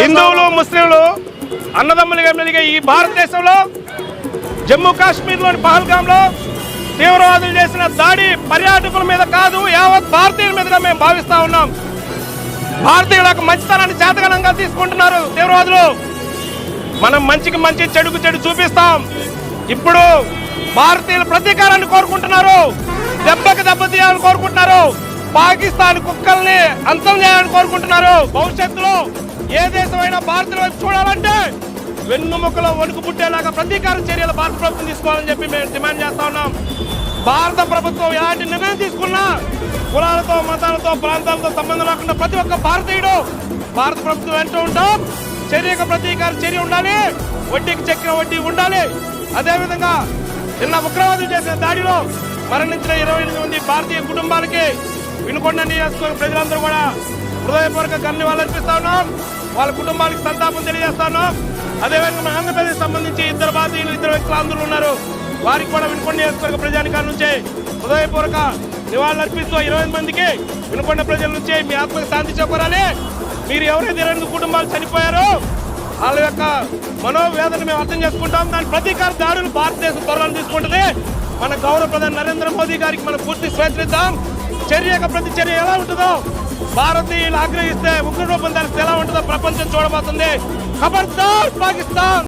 హిందువులు ముస్లింలు అన్నదమ్ములుగా మెలిగే ఈ భారతదేశంలో జమ్మూ కాశ్మీర్లోని పహల్గాంలో తీవ్రవాదులు చేసిన దాడి పర్యాటకుల మీద కాదు యావత్ భారతీయుల మీదుగా మేము భావిస్తా ఉన్నాం. భారతీయుల యొక్క మంచితనాన్ని చేతగనంగా తీసుకుంటున్నారు తీవ్రవాదులు. మనం మంచికి మంచి చెడుకు చెడు చూపిస్తాం. ఇప్పుడు భారతీయుల ప్రతీకారాన్ని కోరుకుంటున్నారు దెబ్బకి దెబ్బ తీయాలని కోరుకుంటున్నారు. పాకిస్తాన్ కుక్కల్ని అంతం చేయాలని కోరుకుంటున్నారు. భవిష్యత్తులో ఏ దేశమైనా భారతీయుల వైపు చూడాలంటే వెన్నుముకలో వణుకు పుట్టేలాగా ప్రతీకార చర్యలు భారత ప్రభుత్వం తీసుకోవాలని చెప్పి మేము డిమాండ్ చేస్తా ఉన్నాం. భారత ప్రభుత్వం ఎలాంటి నిర్ణయం తీసుకున్నా కులాలతో మతాలతో ప్రాంతాలతో సంబంధం లేకుండా ప్రతి ఒక్క భారతీయుడు భారత ప్రభుత్వం వెంట ఉంటాం. చర్యకు ప్రతీకార చర్య ఉండాలి. వడ్డీకి చక్కెర వడ్డీ ఉండాలి. అదేవిధంగా నిన్న ఉగ్రవాదులు చేసిన దాడిలో మరణించిన ఇరవై ఎనిమిది మంది భారతీయ కుటుంబాలకి వినుకొండ నియోజకవర్గ ప్రజలందరూ కూడా హృదయపూర్వక గన్ని అర్పిస్తా ఉన్నాం. వాళ్ళ కుటుంబాలకు సంతాపం తెలియజేస్తా ఉన్నాం. అదేవిధంగా మన ఆంధ్రప్రదేశ్ సంబంధించి ఇద్దరు బాధ్యులు ఇద్దరు వ్యక్తులు అందరూ ఉన్నారు. వారికి కూడా వినుకొండ నియోజకవర్గ ప్రజానికాల నుంచి హృదయపూర్వక నివాళులు అర్పిస్తూ ఇరవై మందికి వినుకొండ ప్రజల నుంచి మీ ఆత్మకు శాంతి చేకూరాలి. మీరు ఎవరైతే ఇరవై కుటుంబాలు చనిపోయారో వాళ్ళ యొక్క మనోవేదన మేము అర్థం చేసుకుంటాం. దాని ప్రతీకార దాడులు భారతదేశం త్వరలో తీసుకుంటుంది. మన గౌరవ ప్రధాని నరేంద్ర మోదీ గారికి మనం పూర్తి స్వేచ్ఛిద్దాం చర్యక ప్రతి చర్య ఎలా ఉంటుందో భారతీయులు ఆగ్రహిస్తే ఉగ్ర రూపం దానికి ఎలా ఉంటుందో ప్రపంచం చూడబోతుంది. ఖబర్దార్ పాకిస్తాన్!